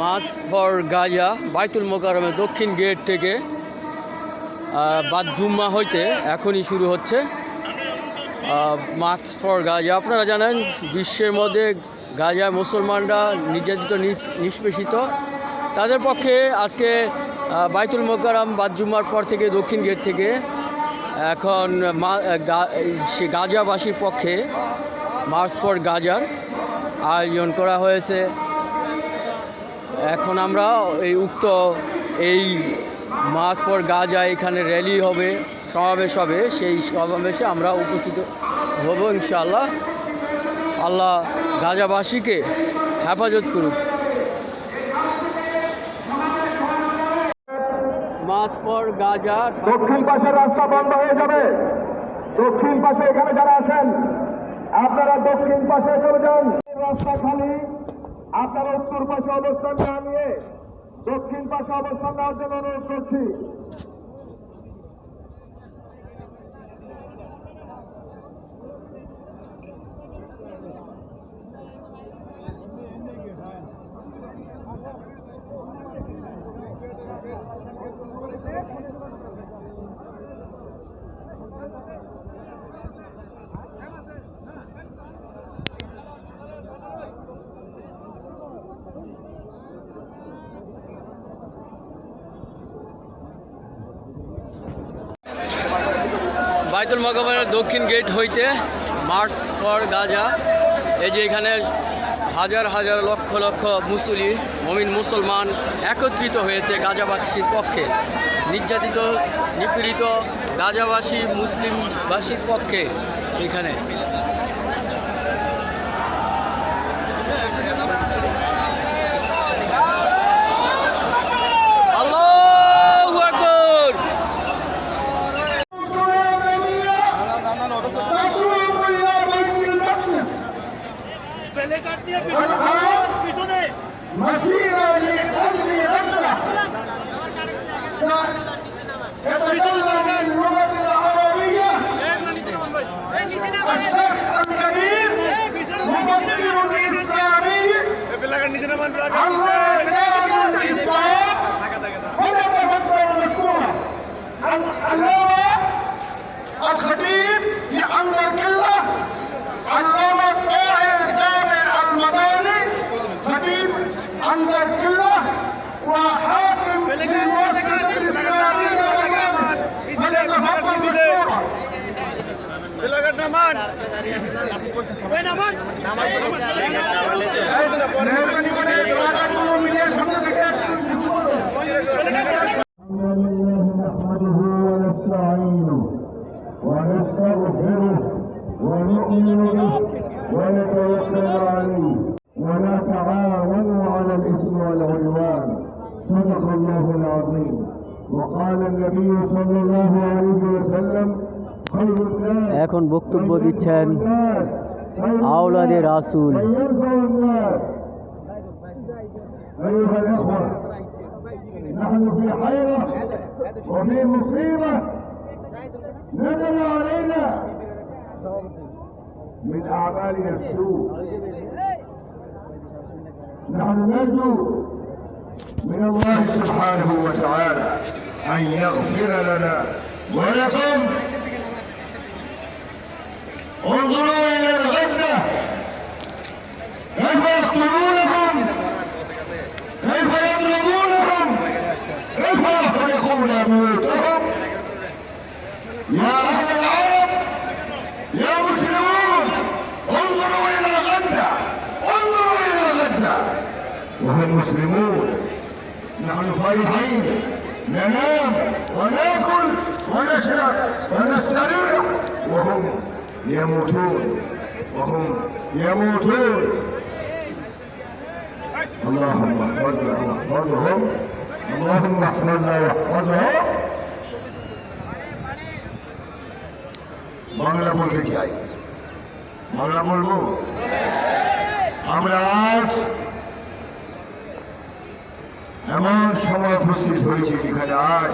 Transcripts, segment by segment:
Mass for Gaza বাইতুল মোকারমের দক্ষিণ gate থেকে বাদ জুম্মা হইতে এখনই শুরু হচ্ছে। মার্কস ফর গাজা আপনারা জানেন বিশ্বের মধ্যে গাজা মুসলমানরা নির্যাতিত নিষ্পেষিত। তাদের পক্ষে আজকে বাইতুল মোকারম বাদ জুম্মার পর থেকে দক্ষিণ গেট থেকে এখন সে গাজাবাসীর পক্ষে মার্চ ফর গাজার আয়োজন করা হয়েছে। এখন আমরা এই উক্ত এই মাস পর গাজা এখানে র্যালি হবে, সমাবেশ হবে, সেই সমাবেশে আমরা উপস্থিত হব ইনশাআল্লাহ। আল্লাহ গাজাবাসীকে হেফাজত করুক। মাস পর গাজা দক্ষিণ পাশের রাস্তা বন্ধ হয়ে যাবে। দক্ষিণ পাশে এখানে যারা আছেন, আপনারা দক্ষিণ পাশে চলে যান। রাস্তা খালি। আপনারা উত্তর পাশে অবস্থান না নিয়ে দক্ষিণ পাশে অবস্থান নেওয়ার জন্য অনুরোধ করছি। বাইতুল মকবরের দক্ষিণ গেট হইতে মার্চ ফর গাজা। এই যে এখানে হাজার হাজার লক্ষ লক্ষ মুসলি, মমিন মুসলমান একত্রিত হয়েছে গাজাবাসীর পক্ষে। নির্যাতিত, নিপীড়িত গাজাবাসী, মুসলিমবাসীর পক্ষে এখানে। মেহরবানি করে এলাকাগুলো থেকে বক্তব্য দিচ্ছেন الناس خير আওলাদে الناس রাসূল من يرفع الناس أيها الأخوة نحن في حيرة وفي مصيبة نزل علينا من أعمالنا السوء نحن نرجو من الله سبحانه وتعالى أن يغفر لنا ولكم Ordunun yerlerinde يموتون وهم يموتون اللهم احفظنا واحفظهم اللهم احفظنا واحفظهم বাংলা বলতে চাই বাংলা বলবো আমরা আজ এমন সময় উপস্থিত হয়েছে যেখানে আজ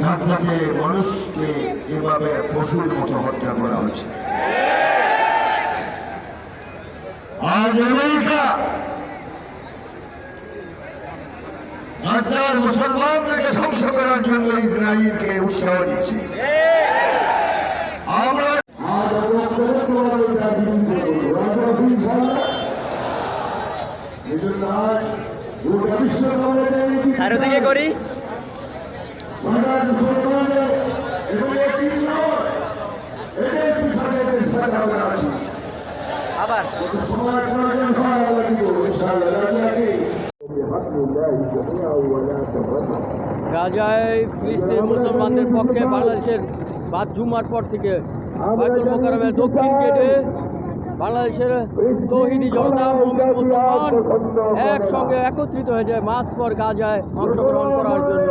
গাছটাকে মানুষকে এভাবে পশুর মতো হত্যা করা হচ্ছে। আজ আমেরিকা গাজার মুসলমানদেরকে ধ্বংস করার জন্য ইসরায়েলকে উৎসাহ দিচ্ছে। আমরা আজ অবলম্বন তোমার এই রাজনীতি করব রাজনীতি ছাড়া এজন্য আজ গোটা বিশ্ব আমরা জানি কি চারো দিকে করি বাংলার মুসলমানের এবং এটি নয় এদের পিছনে এদের সাথে আমরা আছি গাজায় ফিলিস্তিন মুসলমানদের পক্ষে বাংলাদেশের বাদ জুমার পর থেকে দক্ষিণ গেটে বাংলাদেশের তৌহিদি জনতা মুসলমান একসঙ্গে একত্রিত হয়ে যায় মাস পর গাজায় অংশগ্রহণ করার জন্য।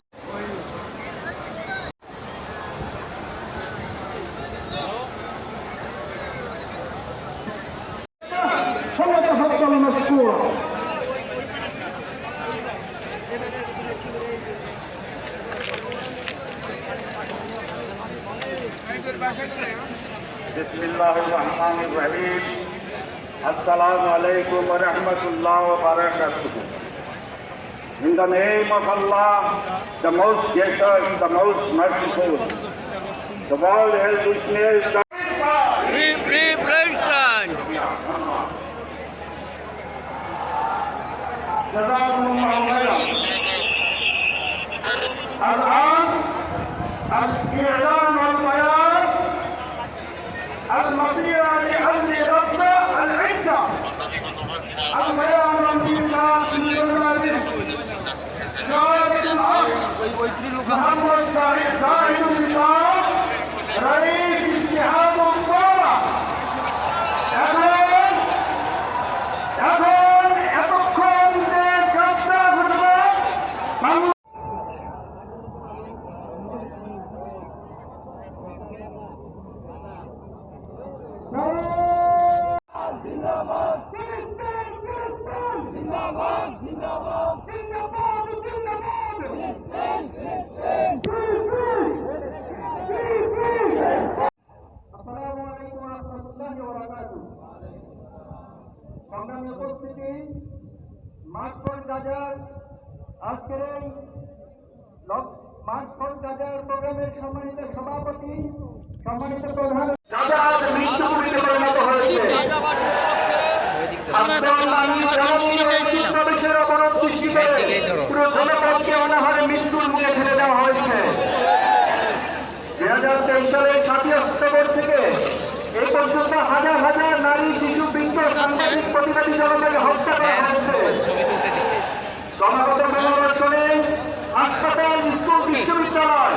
بسم الله الرحمن الرحيم السلام عليكم ورحمة الله وبركاته. In the name of Allah, the most gracious, the most merciful, the world has witnessed the Free, free Palestine! جزاكم الله خيرا. الآن الإعلان البيان بالله في المنازل شاهد الأرض محمد زاهد আজকের এই প্রোগ্রামের সম্মানিত সভাপতি সম্মানিত প্রধান মৃত্যুর মুখে দেওয়া হয়েছে। দুই হাজার তেইশ সালের সাতই অক্টোবর থেকে এ পর্যন্ত হাজার হাজার নারী শিশু বৃদ্ধ সাংবাদিক প্রতিবাদী জনতাকে হত্যা করা হয়েছে। হাসপাতাল স্কুল বিশ্ববিদ্যালয়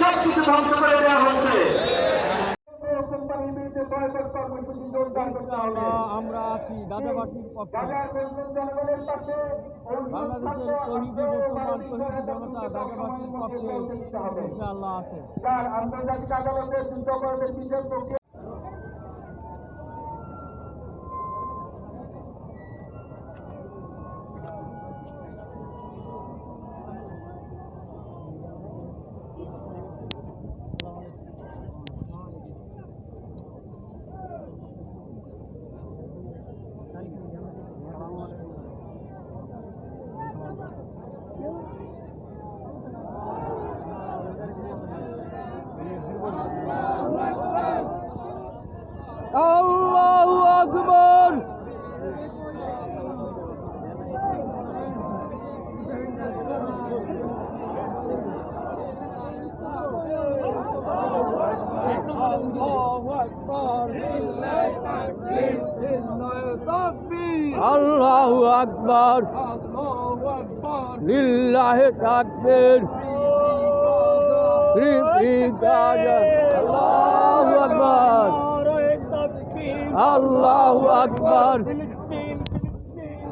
সব কিছু ধ্বংস করে দেওয়া হচ্ছে। আমরা আছি পক্ষে। জনগণের বাংলাদেশের মুসলমান জনতা ইনশাআল্লাহ আছে। আন্তর্জাতিক আদালতে যুদ্ধ করবে বিচার পক্ষে আল্লাহু আকবার আল্লাহু আকবার লিল্লাহি তাকবীর ফ্রি ফ্রি গাজা আল্লাহু আকবার আল্লাহু আকবার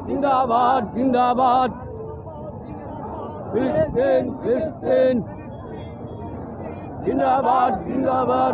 জিন্দাবাদ জিন্দাবাদ ফিলিস্তিন ফিলিস্তিন জিন্দাবাদ জিন্দাবাদ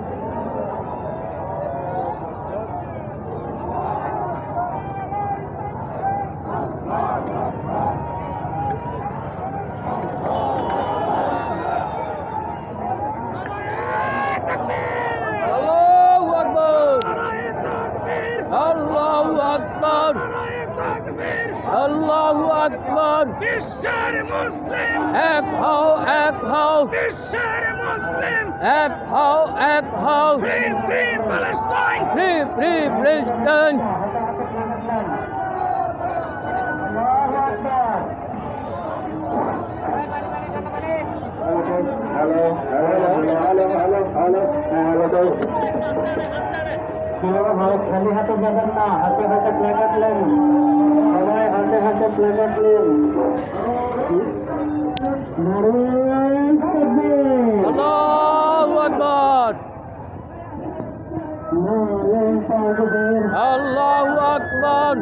বিশ্বের মুসলিম এক হও এক হও free free Palestine free free president hello hello hello hello hello hello খালি হাতে যাবেন না হাতে হাতে প্লেকার্ড নেন সবাই হাতে হাতে প্লেকার্ড নেন আল্লাহু আকবর আল্লাহু আকবর